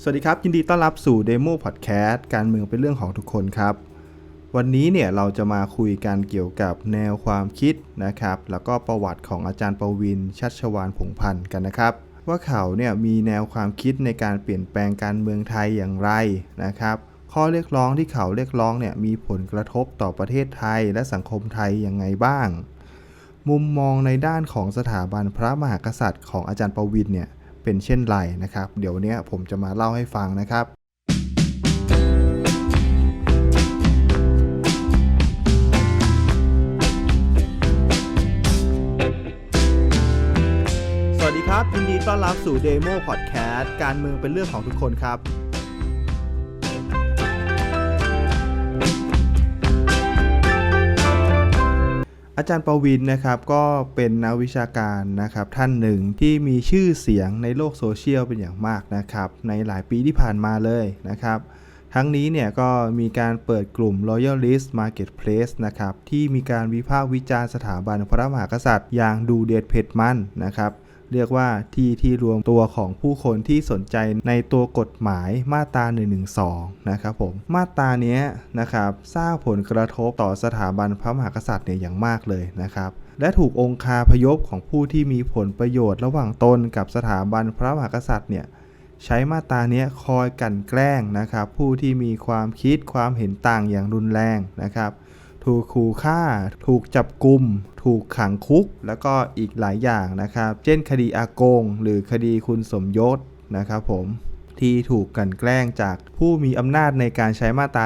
สวัสดีครับ ยินดีต้อนรับสู่ Demo Podcast การเมืองเป็นเรื่องของทุกคนครับ วันนี้เนี่ยเราจะมาคุยกันเกี่ยวกับแนวความคิดนะครับ แล้วก็ประวัติของอาจารย์ประวินชัชวานผงพันธ์กันนะครับ ว่าเขาเนี่ยมีแนวความคิดในการเปลี่ยนแปลงการเมืองไทยอย่างไรนะครับ ข้อเรียกร้องที่เขาเรียกร้องเนี่ยมีผลกระทบต่อประเทศไทยและสังคมไทยอยังไงบ้าง มุมมองในด้านของสถาบันพระมหากษัตริย์ของอาจารย์ประวินเนี่ย เป็นเช่นไรนะครับ เดี๋ยวนี้ผมจะมาเล่าให้ฟังนะครับสวัสดีครับยินดีต้อนรับสู่ Demo Podcast การเมืองเป็นเรื่องของทุกคนครับ อาจารย์ประวินนะครับก็เป็นนักวิชาการนะครับท่านหนึ่งที่มีชื่อเสียงในโลกโซเชียลเป็นอย่างมากนะครับในหลายปีที่ผ่านมาเลยนะครับทั้งนี้เนี่ยก็มีการเปิดกลุ่ม Loyalist Marketplace นะครับที่มีการวิพากษ์วิจารณ์สถาบันพระมหากษัตริย์อย่างดูเด็ดเผ็ดมันนะครับ เรียกว่าที่ที่รวมตัวของผู้คนที่สนใจในตัวกฎหมายมาตรา112นะครับผมมาตรานี้นะครับสร้างผลกระทบต่อสถาบันพระมหากษัตริย์เนี่ยอย่างมากเลยนะครับและถูกองคาพยพของผู้ที่มีผลประโยชน์ระหว่างตนกับสถาบันพระมหากษัตริย์เนี่ยใช้มาตราเนี้ยคอยกันแกล้งนะครับผู้ที่มีความคิดความเห็นต่างอย่างรุนแรงนะครับ ถูกขู่ฆ่า ถูกจับกลุ่ม ถูกขังคุก แล้วก็อีกหลายอย่างนะครับ เช่นคดีอากง หรือคดีคุณสมยศนะครับผมที่ถูกกันแกล้งจากผู้มีอำนาจในการใช้มาตรา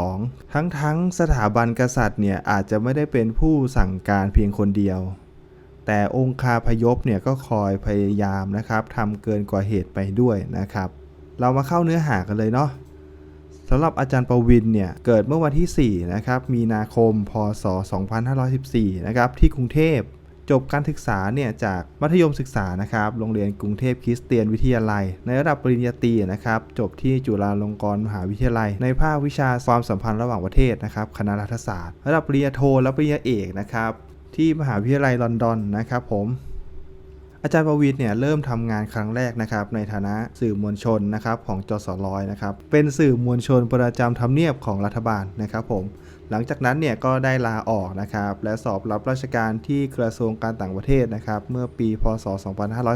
112ทั้งทั้งสถาบันกษัตริย์เนี่ยอาจจะไม่ได้เป็นผู้สั่งการเพียงคนเดียว แต่องคาพยพเนี่ยก็คอยพยายามนะครับทำเกินกว่าเหตุไปด้วยนะครับ เรามาเข้าเนื้อหากันเลยเนาะ สำหรับอาจารย์ประวินเนี่ยเกิดเมื่อวันที่ 4 นะครับ มีนาคม พศ 2514 นะครับ ที่กรุงเทพจบการศึกษาเนี่ยจากมัธยมศึกษานะครับโรงเรียนกรุงเทพคริสเตียนวิทยาลัย ในระดับปริญญาตรีนะครับจบที่จุฬาลงกรณ์มหาวิทยาลัย ในภาควิชาความสัมพันธ์ระหว่างประเทศนะครับคณะรัฐศาสตร์ ระดับปริญญาโทและปริญญาเอกนะครับที่มหาวิทยาลัยลอนดอนนะครับผม อาจารย์ประวิทย์เนี่ยเริ่มทำงานครั้งแรกนะครับในฐานะสื่อมวลชนนะครับของจสร้อยนะครับเป็นสื่อมวลชนประจำทำเนียบของรัฐบาลนะครับผมหลังจากนั้นเนี่ยก็ได้ลาออกนะครับและสอบรับราชการที่กระทรวงการต่างประเทศนะครับเมื่อปีพศ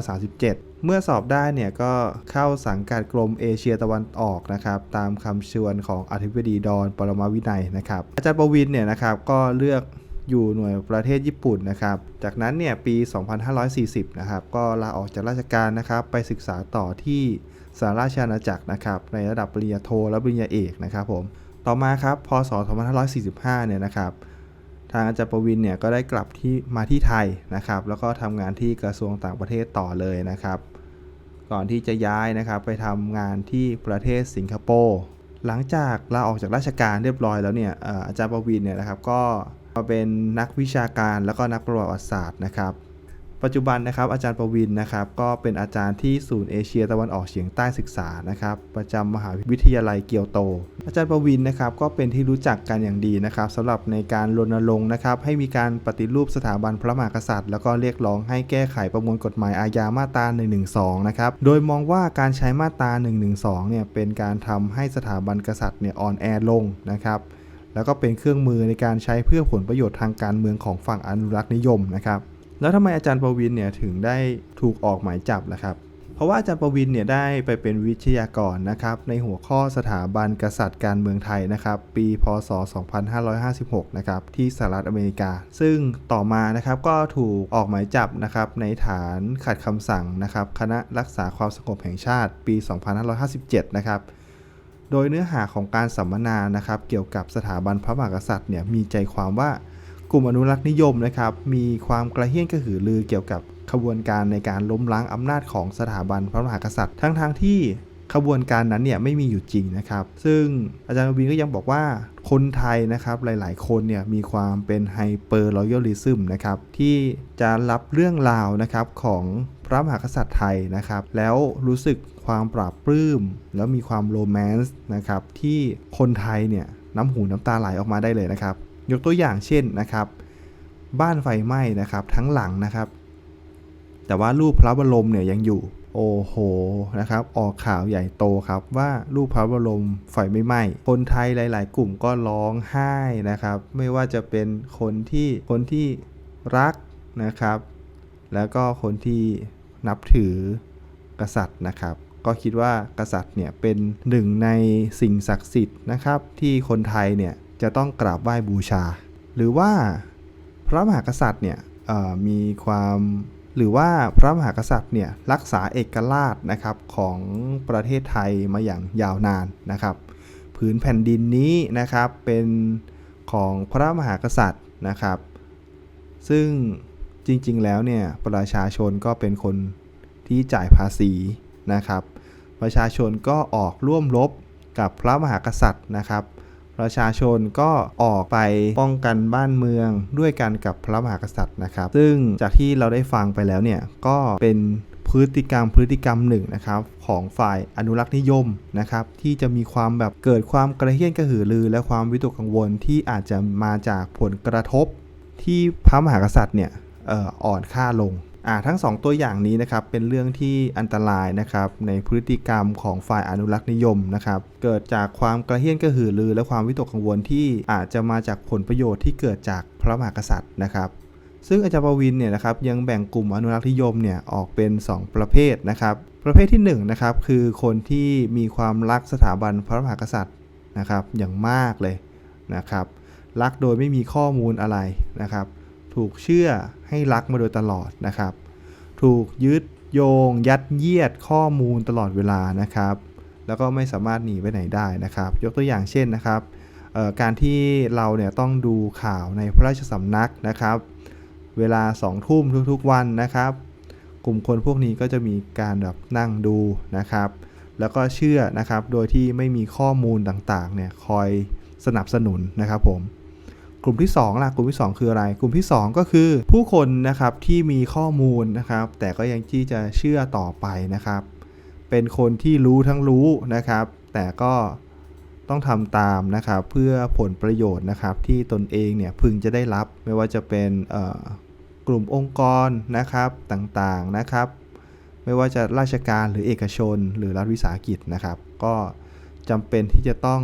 2537 เมื่อสอบได้เนี่ยก็เข้าสังกัดกรมเอเชียตะวันออกนะครับตามคำชวนของอธิบดีดอนปรมาวินัยนะครับอาจารย์ประวินเนี่ยนะครับก็เลือก อยู่หน่วยประเทศญี่ปุ่นนะครับ จากนั้นเนี่ยปี 2540 นะครับก็ลาออกจากราชการนะครับไปศึกษาต่อที่สหราชอาณาจักรนะครับในระดับปริญญาโทและปริญญาเอกนะครับผม ต่อมาครับพศ 2545 เนี่ยนะครับทางอาจารย์ประวินเนี่ยก็ได้กลับที่มาที่ไทยนะครับ แล้วก็ทำงานที่กระทรวงต่างประเทศต่อเลยนะครับ ก่อนที่จะย้ายนะครับไปทำงานที่ประเทศสิงคโปร์หลังจากลาออกจากราชการเรียบร้อยแล้วเนี่ยเอ่ออาจารย์ประวินเนี่ยนะครับก็ มาเป็นนักวิชาการแล้วก็นักประวัติศาสตร์นะครับ ปัจจุบันนะครับอาจารย์ประวินนะครับ ก็เป็นอาจารย์ที่ศูนย์เอเชียตะวันออกเฉียงใต้ศึกษานะครับ ประจำมหาวิทยาลัยเกียวโต อาจารย์ประวินนะครับก็เป็นที่รู้จักกันอย่างดีนะครับสำหรับในการรณรงค์นะครับ ให้มีการปฏิรูปสถาบันพระมหากษัตริย์ แล้วก็เรียกร้องให้แก้ไขประมวลกฎหมายอาญามาตรา112 นะครับ โดยมองว่าการใช้มาตรา112 เนี่ยเป็นการทำให้สถาบันกษัตริย์เนี่ยอ่อนแอลงนะครับ แล้วก็เป็นเครื่องมือในการใช้เพื่อผลประโยชน์ทางการเมืองของฝั่งอนุรักษ์นิยมนะครับ แล้วทำไมอาจารย์ประวินเนี่ยถึงได้ถูกออกหมายจับล่ะครับ เพราะว่าอาจารย์ประวินเนี่ยได้ไปเป็นวิทยากรนะครับ ในหัวข้อสถาบันกษัตริย์การเมืองไทยนะครับ ปีพศ 2556 นะครับที่สหรัฐอเมริกา ซึ่งต่อมานะครับก็ถูกออกหมายจับนะครับในฐานขัดคำสั่งนะครับคณะรักษาความสงบแห่งชาติปี 2557 นะครับ โดยเนื้อหาของการสัมมนานะครับ เกี่ยวกับสถาบันพระมหากษัตริย์เนี่ยมีใจความว่ากลุ่มอนุรักษ์นิยมนะครับมีความกระเฮี้ยนกระหือรือเกี่ยวกับขบวนการในการล้มล้างอำนาจของสถาบันพระมหากษัตริย์ ทั้งๆทที่ ขบวนการนั้นเนี่ยไม่มีอยู่จริงนะครับ ซึ่งอาจารย์วินก็ยังบอกว่าคนไทยนะครับหลายๆ คนเนี่ยมีความเป็นไฮเปอร์รอยัลลิซึมนะครับที่จะรับเรื่องราวนะครับของพระมหากษัตริย์ไทยนะครับ แล้วรู้สึกความปราบปลื้ม แล้วมีความโรแมนต์นะครับที่คนไทยเนี่ยน้ำหูน้ำตาไหลออกมาได้เลยนะครับ ยกตัวอย่างเช่นนะครับ บ้านไฟไหม้นะครับทั้งหลังนะครับ แต่ว่ารูปพระบรมเนี่ยยังอยู่ โอ้โหนะครับ ออกข่าวใหญ่โตครับว่ารูปพระบรมไฟไม่ไหม้คนไทยหลาย ๆ กลุ่มก็ร้องไห้นะครับ ไม่ว่าจะเป็นคนที่คนที่รักนะครับ แล้วก็คนที่นับถือกษัตริย์นะครับ ก็คิดว่ากษัตริย์เนี่ยเป็นหนึ่งในสิ่งศักดิ์สิทธิ์นะครับ ที่คนไทยเนี่ยจะต้องกราบไหว้บูชา หรือว่าพระมหากษัตริย์เนี่ยมีความ หรือว่าพระมหากษัตริย์เนี่ยรักษาเอกราชนะครับของประเทศไทยมาอย่างยาวนานนะครับ ผืนแผ่นดินนี้นะครับเป็นของพระมหากษัตริย์นะครับ ซึ่งจริงๆแล้วเนี่ยประชาชนก็เป็นคนที่จ่ายภาษีนะครับ ประชาชนก็ออกร่วมรบกับพระมหากษัตริย์นะครับ ประชาชนก็ออกไปป้องกันบ้านเมืองด้วยกันกับพระมหากษัตริย์นะครับ ซึ่งจากที่เราได้ฟังไปแล้วเนี่ยก็เป็นพฤติกรรมพฤติกรรมหนึ่งนะครับของฝ่ายอนุรักษ์นิยมนะครับที่จะมีความแบบเกิดความกระเฮี้ยนกระหือรือ และความวิตกกังวลที่อาจจะมาจากผลกระทบที่พระมหากษัตริย์เนี่ยอ่อนค่าลง ทั้งสองตัวอย่างนี้นะครับเป็นเรื่องที่อันตรายนะครับในพฤติกรรมของฝ่ายอนุรักษ์นิยมนะครับเกิดจากความกระเฮี้ยนกระหือรือ และความวิตกกังวลที่อาจจะมาจากผลประโยชน์ที่เกิดจากพระมหากษัตริย์นะครับซึ่งอาจารย์ประวินเนี่ยนะครับยังแบ่งกลุ่มอนุรักษ์นิยมเนี่ยออกเป็น 2 ประเภทนะครับประเภทที่1นะครับคือคนที่มีความรักสถาบันพระมหากษัตริย์นะครับอย่างมากเลยนะครับรักโดยไม่มีข้อมูลอะไรนะครับ ถูกเชื่อให้รักมาโดยตลอดนะครับ ถูกยึดโยง ยัดเยียดข้อมูลตลอดเวลานะครับ แล้วก็ไม่สามารถหนีไปไหนได้นะครับ ยกตัวอย่างเช่นนะครับการที่เราเนี่ยต้องดูข่าวในพระราชสำนักนะครับ เวลา2ทุ่มทุกๆวันนะครับ กลุ่มคนพวกนี้ก็จะมีการแบบนั่งดูนะครับ แล้วก็เชื่อนะครับโดยที่ไม่มีข้อมูลต่างๆเนี่ยคอยสนับสนุนนะครับผม กลุ่มที่2ล่ะกลุ่มที่ 2 คืออะไร กลุ่มที่ 2 ก็คือ ผู้คนนะครับที่มีข้อมูลนะครับ แต่ก็ยังที่จะเชื่อต่อไปนะครับ เป็นคนที่รู้ทั้งรู้นะครับ แต่ก็ต้องทำตามนะครับ เพื่อผลประโยชน์นะครับ ที่ตนเองเนี่ยพึงจะได้รับไม่ว่าจะเป็นกลุ่มองค์กรนะครับต่างๆนะครับ ไม่ว่าจะราชการหรือเอกชน หรือรัฐวิสาหกิจนะครับ ก็จำเป็นที่จะต้อง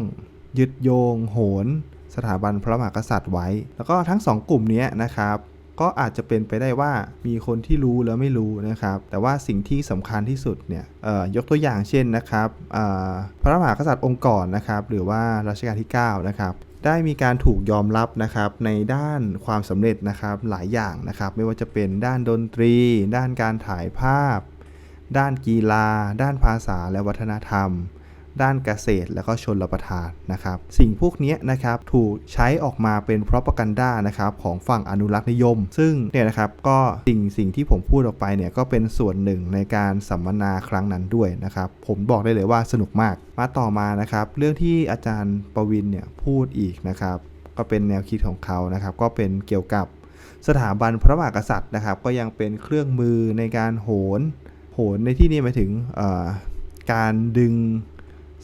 ยึดโยงโหน สถาบันพระมหากษัตริย์ไว้ แล้วก็ทั้งสองกลุ่มนี้นะครับ ก็อาจจะเป็นไปได้ว่ามีคนที่รู้แล้วไม่รู้นะครับ แต่ว่าสิ่งที่สำคัญที่สุดเนี่ยยกตัวอย่างเช่นนะครับพระมหากษัตริย์องค์ก่อนนะครับ หรือว่ารัชกาลที่9นะครับได้มีการถูกยอมรับนะครับในด้านความสำเร็จนะครับหลายอย่างนะครับ ไม่ว่าจะเป็นด้านดนตรี ด้านการถ่ายภาพ ด้านกีฬา ด้านภาษาและวัฒนธรรม ด้านเกษตร และก็ชนรประทานนะครับ สิ่งพวกนี้นะครับถูกใช้ออกมาเป็นเพ r o p a g a n d a นะครับของฝั่งอนุรักษ์นิยม ซึ่งเนี่ยนะครับก็สิ่งสิ่งที่ผมพูดออกไปเนี่ยก็เป็นส่วนหนึ่งในการสัมมนาครั้งนั้นด้วยนะครับผมบอกได้เลยว่าสนุกมากมาต่อมานะครับ เรื่องที่อาจารย์ประวินเนี่ยพูดอีกนะครับก็เป็นแนวคิดของเขานะครับ ก็เป็นเกี่ยวกับสถาบันพระมหากษัตริย์นะครับ ก็ยังเป็นเครื่องมือในการโหน โหนในที่นี้หมายถึงการดึง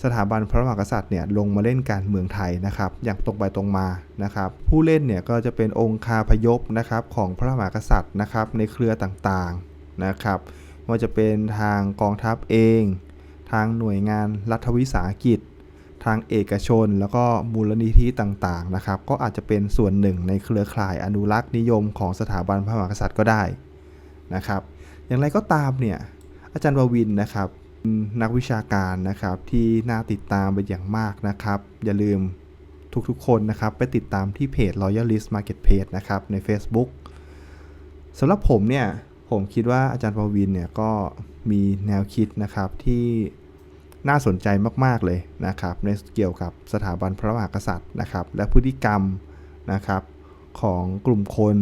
สถาบันพระมหากษัตริย์เนี่ยลงมาเล่นการเมืองไทยนะครับ อย่างตรงไปตรงมานะครับ ผู้เล่นเนี่ยก็จะเป็นองค์คาพยพนะครับของพระมหากษัตริย์นะครับในเครือต่างๆนะครับไม่ว่าจะเป็นทางกองทัพเอง ทางหน่วยงานรัฐวิสาหกิจ ทางเอกชน แล้วก็มูลนิธิต่างๆนะครับ ก็อาจจะเป็นส่วนหนึ่งในเครือข่ายอนุรักษ์นิยมของสถาบันพระมหากษัตริย์ก็ได้นะครับ อย่างไรก็ตามเนี่ยอาจารย์ววินนะครับ นักวิชาการนะครับที่น่าติดตามเป็นอย่างมากนะครับ อย่าลืมทุกๆคนนะครับ ไปติดตามที่เพจ Loyalist Marketplace นะครับใน Facebook สำหรับผมเนี่ยผมคิดว่าอาจารย์ปวินเนี่ยก็มีแนวคิดนะครับที่น่าสนใจมาก ๆ เลยนะครับในเกี่ยวกับสถาบันพระมหากษัตริย์นะครับ และพฤติกรรมนะครับของกลุ่มคน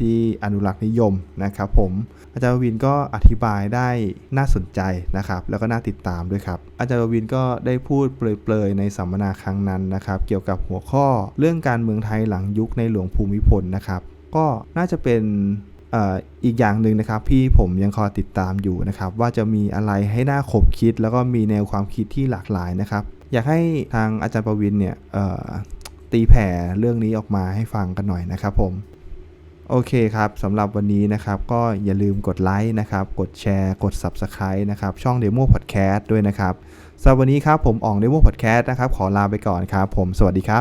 ที่อนุรักษ์นิยมนะครับผมอาจารย์ปวินก็อธิบายได้น่าสนใจนะครับแล้วก็น่าติดตามด้วยครับอาจารย์ปวินก็ได้พูดเปลยๆในสัมมนาครั้งนั้นนะครับเกี่ยวกับหัวข้อเรื่องการเมืองไทยหลังยุคในหลวงภูมิพลนะครับก็น่าจะเป็นอีกอย่างหนึ่งนะครับพี่ผมยังคอยติดตามอยู่นะครับว่าจะมีอะไรให้น่าขบคิด แล้วก็มีแนวความคิดที่หลากหลายนะครับ อยากให้ทางอาจารย์ประวินเนี่ยตีแผ่เรื่องนี้ออกมาให้ฟังกันหน่อยนะครับผม โอเคครับสำหรับวันนี้นะครับ ก็อย่าลืมกดไลค์นะครับ กดแชร์ กด Subscribe นะครับ ช่อง Demo Podcast ด้วยนะครับสำหรับวันนี้ครับ ผมอ่อง Demo Podcast นะครับ ขอลาไปก่อนครับ ผมสวัสดีครับ